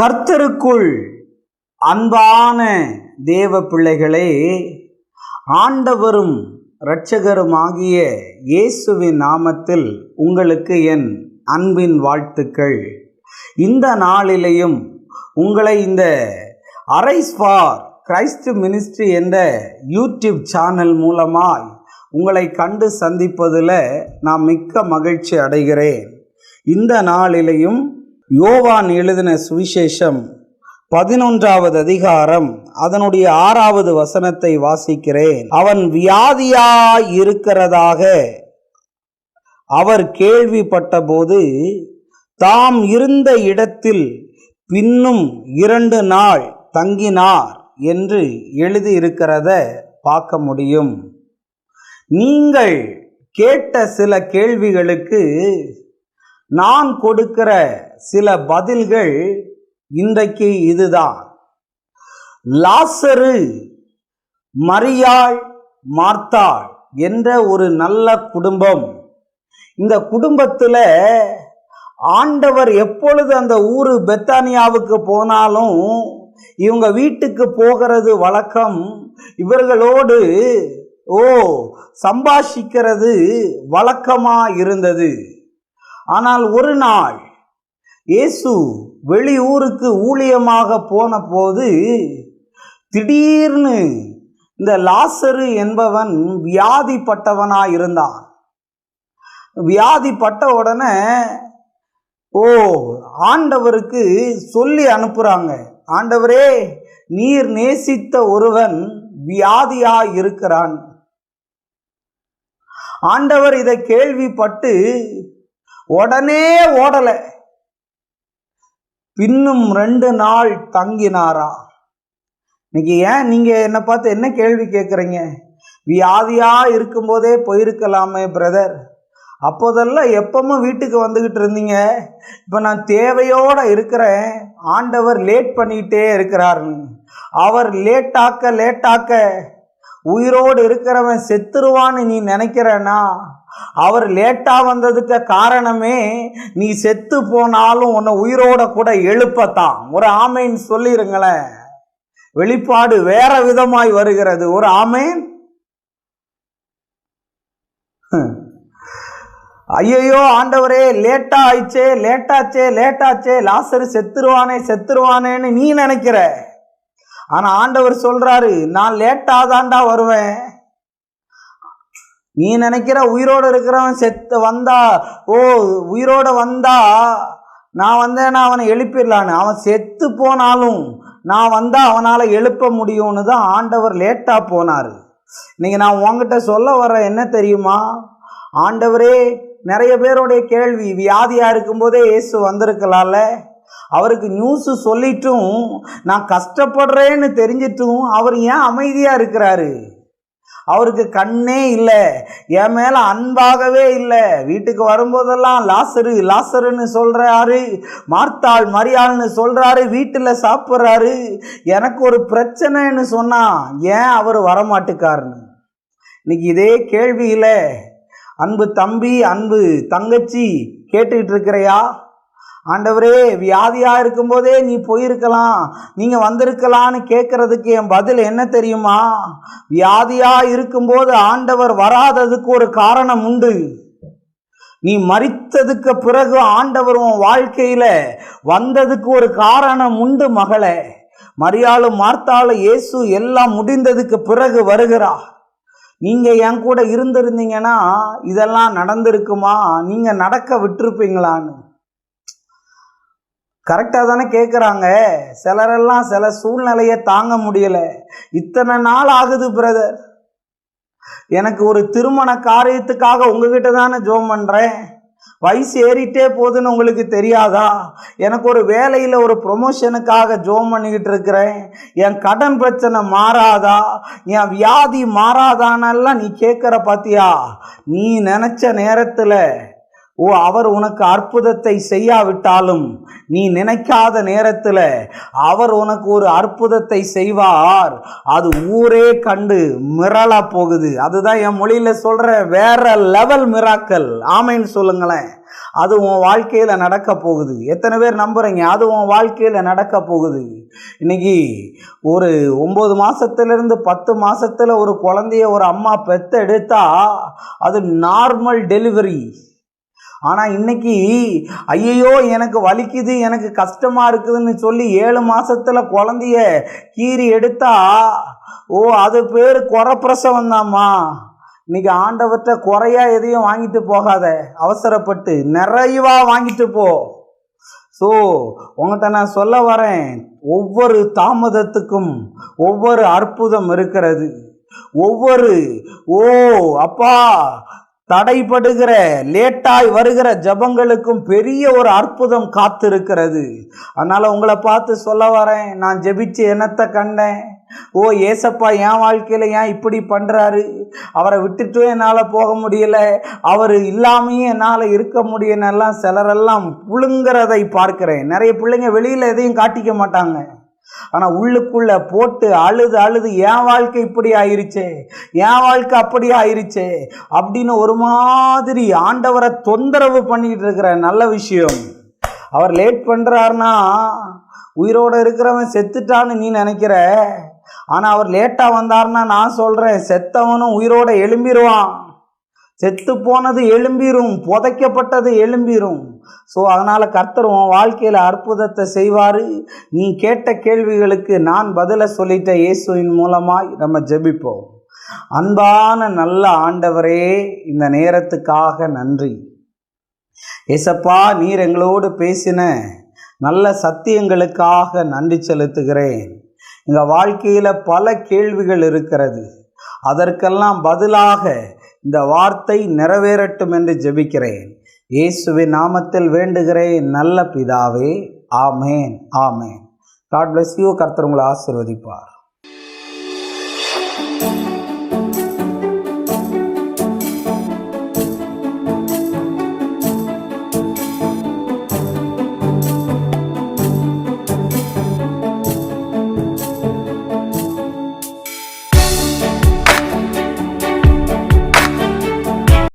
கர்த்தருக்குள் அன்பான தேவ பிள்ளைகளே ஆண்டவரும் இரட்சகருமாகிய இயேசுவின் நாமத்தில் உங்களுக்கு என் அன்பின் வாழ்த்துக்கள். இந்த நாளிலேயும் உங்களை இந்த அரைஸ் ஃபார் கிரைஸ்ட் மினிஸ்ட்ரி என்ற யூடியூப் சேனல் மூலமாய் உங்களை கண்டு சந்திப்பதில் நான் மிக்க மகிழ்ச்சி அடைகிறேன். இந்த நாளிலேயும் யோவான் எழுதின சுவிசேஷம் பதினொன்றாவது அதிகாரம் அதனுடைய ஆறாவது வசனத்தை வாசிக்கிறேன். அவன் வியாதியா இருக்கிறதாக அவர் கேள்விப்பட்டபோது தாம் இருந்த இடத்தில் பின்னும் இரண்டு நாள் தங்கினார் என்று எழுதியிருக்கிறத பார்க்க முடியும். நீங்கள் கேட்ட சில கேள்விகளுக்கு நான் கொடுக்கிற சில பதில்கள் இன்றைக்கு இதுதான். லாசரு மரியாள் மார்த்தாள் என்ற ஒரு நல்ல குடும்பம். இந்த குடும்பத்தில் ஆண்டவர் எப்பொழுது அந்த ஊர் பெத்தானியாவுக்கு போனாலும் இவங்க வீட்டுக்கு போகிறது வழக்கம். இவர்களோடு ஓ சம்பாஷிக்கிறது வழக்கமாக இருந்தது. ஆனால் ஒரு நாள் இயேசு வெளியூருக்கு ஊழியமாக போன போது திடீர்னு இந்த லாசரு என்பவன் வியாதிப்பட்டவனாக இருந்தான் வியாதிப்பட்ட உடனே ஓ ஆண்டவருக்கு சொல்லி அனுப்புறாங்க. ஆண்டவரே நீர் நேசித்த ஒருவன் வியாதியா இருக்கிறான் ஆண்டவர் இதை கேள்விப்பட்டு உடனே ஓடலை. பின்னும் ரெண்டு நாள் தங்கினாரா? இன்னைக்கு ஏன் நீங்க என்னை பார்த்து என்ன கேள்வி கேட்குறீங்க? வியாதியா இருக்கும்போதே போயிருக்கலாமே பிரதர் அப்போதெல்லாம் எப்பவும் வீட்டுக்கு வந்துக்கிட்டு இருந்தீங்க? இப்போ நான் தேவையோடு இருக்கிறேன். ஆண்டவர் லேட் பண்ணிக்கிட்டே இருக்கிறாருன்னு அவர் லேட்டாக்க லேட்டாக்க உயிரோடு இருக்கிறவன் செத்துருவான்னு நீ நினைக்கிறேன்னா அவர் லேட்டாக வந்ததுக்கு காரணமே நீ செத்து போனாலும் உன்னை உயிரோட கூட எழுப்பத்தான். ஒரு ஆமைன்னு சொல்லிருங்களேன். வெளிப்பாடு வேற விதமாய் வருகிறது. ஒரு ஆமேன்? ஐயையோ ஆண்டவரே லேட்டா ஆயிடுச்சே லேட்டாச்சே லேட்டாச்சே லாசரு செத்துருவானே செத்துருவானேன்னு நீ நினைக்கிற. ஆனா ஆண்டவர் சொல்றாரு நான் லேட்டா தாண்டா வருவேன். நீ நினைக்கிற உயிரோடு இருக்கிறவன் செத்து வந்தா ஓ உயிரோட வந்தா நான் வந்தேன்னா அவனை எழுப்பிடலான்னு. அவன் செத்து போனாலும் நான் வந்தா அவனால் எழுப்ப முடியும்னு தான் ஆண்டவர் லேட்டாக போனார். இன்றைக்கி நான் உங்ககிட்ட சொல்ல வர என்ன தெரியுமா? ஆண்டவரே நிறைய பேருடைய கேள்வி வியாதியாக இருக்கும்போதே இயேசு வந்திருக்கலாம்ல. அவருக்கு நியூஸு சொல்லிட்டும் நான் கஷ்டப்படுறேன்னு தெரிஞ்சிட்டும் அவர் ஏன் அமைதியாக இருக்கிறாரு? அவருக்கு கண்ணே இல்லை. என் மேலே அன்பாகவே இல்லை. வீட்டுக்கு வரும்போதெல்லாம் லாசரு லாசருன்னு சொல்கிறாரு மார்த்தாள் மரியாள்னு சொல்கிறாரு வீட்டில் சாப்பிட்றாரு. எனக்கு ஒரு பிரச்சனைன்னு சொன்னால் ஏன் அவர் வரமாட்டுக்காருன்னு? இன்னைக்கு இதே கேள்வியில் அன்பு தம்பி அன்பு தங்கச்சி கேட்டுக்கிட்டு இருக்கிறையா? ஆண்டவரே வியாதியா இருக்கும்போதே நீ போயிருக்கலாம். நீங்க வந்திருக்கலான்னு கேட்கறதுக்கு என் பதில் என்ன தெரியுமா? வியாதியா இருக்கும்போது ஆண்டவர் வராததுக்கு ஒரு காரணம் உண்டு. நீ மறித்ததுக்கு பிறகு ஆண்டவர் உன் வாழ்க்கையில வந்ததுக்கு ஒரு காரணம் உண்டு மகளே. மரியாளும் மார்த்தாலும் இயேசு எல்லாம் முடிந்ததுக்கு பிறகு வருகிறார். நீங்க என் கூட இருந்திருந்தீங்கன்னா இதெல்லாம் நடந்திருக்குமா? நீங்க நடக்க விட்டுருப்பீங்களான்னு. கரெக்டாக தானே கேட்குறாங்க சிலரெல்லாம் சில சூழ்நிலையை தாங்க முடியலை. இத்தனை நாள் ஆகுது பிரதர் எனக்கு ஒரு திருமண காரியத்துக்காக உங்ககிட்ட தானே ஜோம் பண்ணுறேன் வயசு ஏறிட்டே போகுதுன்னு உங்களுக்கு தெரியாதா? எனக்கு ஒரு வேலையில் ஒரு ப்ரொமோஷனுக்காக ஜோம் பண்ணிக்கிட்டு இருக்கிறேன். என் கடன் பிரச்சனை மாறாதா? என் வியாதி மாறாதானெல்லாம் நீ கேட்குற பாத்தியா? நீ நினச்ச நேரத்தில் ஓ அவர் உனக்கு அற்புதத்தை செய்யாவிட்டாலும் நீ நினைக்காத நேரத்தில் அவர் உனக்கு ஒரு அற்புதத்தை செய்வார். அது ஊரே கண்டு மிரளா போகுது. அதுதான் என் மொழியில் சொல்கிற வேற லெவல் மிராக்கல் ஆமைன்னு சொல்லுங்களேன். அது உன் வாழ்க்கையில் நடக்க போகுது. எத்தனை பேர் நம்புகிறீங்க அது உன் வாழ்க்கையில் நடக்க போகுது. இன்னைக்கு ஒரு ஒம்பது மாதத்துலேருந்து பத்து மாதத்தில் ஒரு குழந்தைய ஒரு அம்மா பெத்த எடுத்தா அது நார்மல் டெலிவரி ஆனால் இன்னைக்கு ஐயையோ எனக்கு வலிக்குது எனக்கு கஷ்டமாக இருக்குதுன்னு சொல்லி ஏழு மாதத்தில் குழந்தைய கீறி எடுத்தா ஓ அது பேர் குறப்பிரசவம் தாம்மா. இன்னைக்கு ஆண்டவர்கிட்ட குறையா எதையும் வாங்கிட்டு போகாத அவசரப்பட்டு நிறைவாக வாங்கிட்டு போ. ஸோ உங்கள்கிட்ட நான் சொல்ல வரேன் ஒவ்வொரு தாமதத்துக்கும் ஒவ்வொரு அற்புதம் இருக்கிறது. ஒவ்வொரு ஓ அப்பா தடைப்படுகிற லேட்டாய் வருகிற ஜபங்களுக்கும் பெரிய ஒரு அற்புதம் காத்திருக்கிறது. அதனால் உங்களை பார்த்து சொல்ல வரேன் நான் ஜெபிச்சு என்னத்தை கண்டேன். ஓ ஏசப்பா என் வாழ்க்கையில் ஏன் இப்படி பண்ணுறாரு அவரை விட்டுட்டும் என்னால் போக முடியல. அவர் இல்லாமையும் என்னால் இருக்க முடியலன்னெல்லாம் சிலரெல்லாம் புழுங்கிறதை பார்க்கிறேன். நிறைய பிள்ளைங்க வெளியில் எதையும் காட்டிக்க மாட்டாங்க. ஆனால் உள்ளுக்குள்ள போட்டு அழுது அழுது என் வாழ்க்கை இப்படி ஆயிருச்சே என் வாழ்க்கை அப்படி ஆயிருச்சே அப்படின்னு ஒரு மாதிரி ஆண்டவரை தொந்தரவு பண்ணிட்டு இருக்கிற நல்ல விஷயம். அவர் லேட் பண்ணுறாருன்னா உயிரோட இருக்கிறவன் செத்துட்டான்னு நீ நினைக்கிற? ஆனால் அவர் லேட்டாக வந்தாருன்னா நான் சொல்கிறேன் செத்தவனும் உயிரோட எழும்பிடுவான் செத்து போனது எழும்பிரும் புதைக்கப்பட்டது எழும்பிரும். ஸோ அதனால் கர்த்தர் உன் வாழ்க்கையில் அற்புதத்தை செய்வார். நீ கேட்ட கேள்விகளுக்கு நான் பதிலை சொல்லிட்ட இயேசுவின் மூலமாய் நம்ம ஜெபிப்போம். அன்பான நல்ல ஆண்டவரே இந்த நேரத்துக்காக நன்றி. ஏசப்பா நீர் எங்களோடு பேசின நல்ல சத்தியங்களுக்காக நன்றி செலுத்துகிறேன். எங்கள் வாழ்க்கையில் பல கேள்விகள் இருக்கிறது. அதற்கெல்லாம் பதிலாக இந்த வார்த்தை நிறைவேறட்டும் என்று ஜெபிக்கிறேன். இயேசுவின் நாமத்தில் வேண்டுகிறேன் நல்ல பிதாவே amen amen. God bless you கர்த்தர் உங்களை ஆசீர்வதிப்பார்.